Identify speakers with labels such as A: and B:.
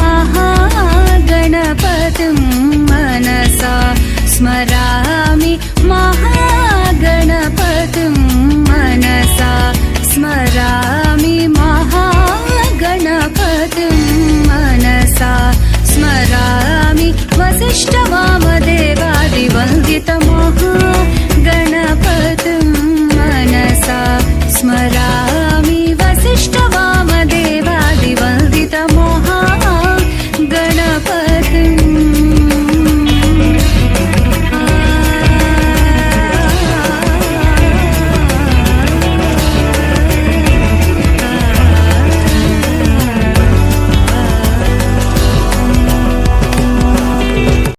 A: महागणपतिं मनसा स्मरामि महागणपतिं मनसा स्मरामि महागणपतिं मनसा स्मरामि वसिष्ठवामदे